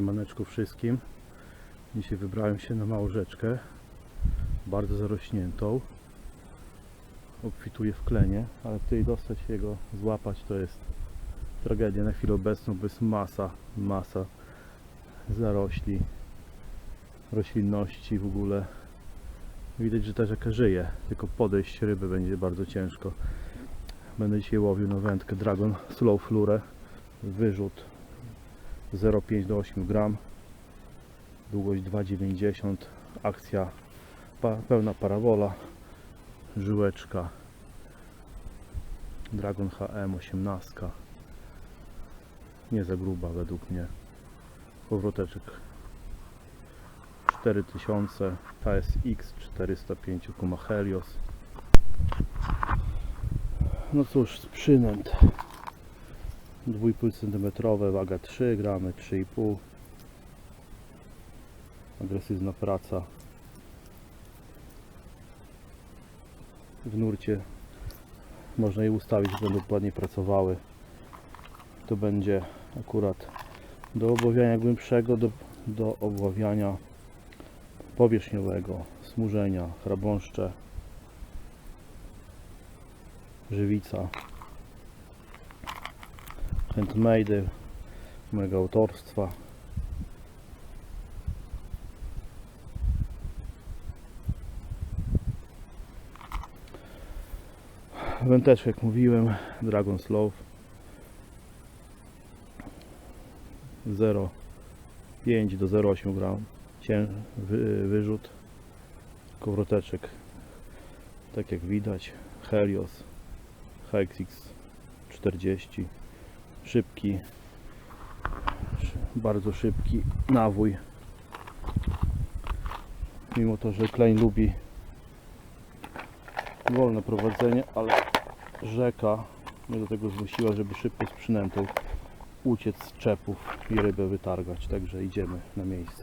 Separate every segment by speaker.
Speaker 1: Siemaneczko wszystkim. Dzisiaj wybrałem się na małą rzeczkę, bardzo zarośniętą. Obfituje w klenie, ale tutaj dostać się go, złapać to jest tragedia na chwilę obecną, bo jest masa, masa zarośli, roślinności w ogóle. Widać, że ta rzeka żyje, tylko podejść ryby będzie bardzo ciężko. Będę dzisiaj łowił na wędkę Dragon Slow Flure, wyrzut 0,5 do 8 gram. Długość 2,90 akcja pełna parabola. Żyłeczka. Dragon HM 18 nie za gruba według mnie. Powroteczek 4000 KSX 405 Kuma Helios. No cóż przynęt 2,5 cm, waga 3 gramy, 3,5 agresywna praca. W nurcie można je ustawić, będą ładnie pracowały. To będzie akurat do obławiania głębszego do, do obławiania powierzchniowego smużenia, chrabąszcze żywica handmade mojego autorstwa. Węteczek jak mówiłem Dragon's Love. 0,5 do 0,8 gram. Wy, wyrzut. Kołroteczek tak jak widać. Helios. HXX 40 szybki szy- bardzo szybki nawój mimo to, że Klein lubi wolne prowadzenie, ale rzeka mnie do tego zmusiła, żeby szybko z przynętą uciec z czepów i rybę wytargać, także idziemy na miejsce.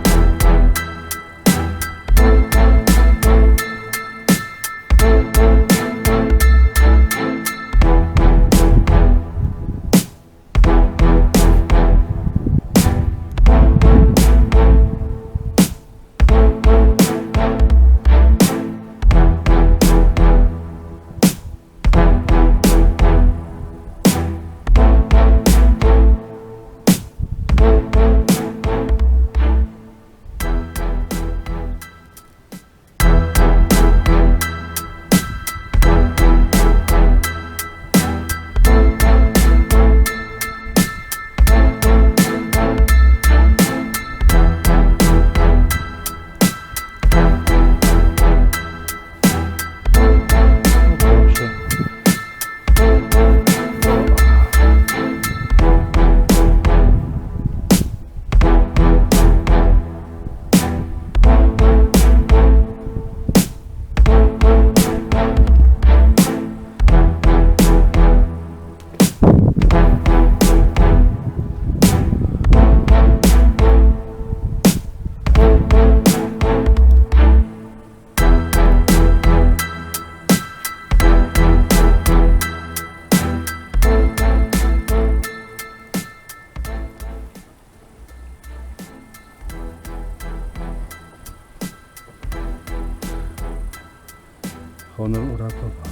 Speaker 1: 啊，对。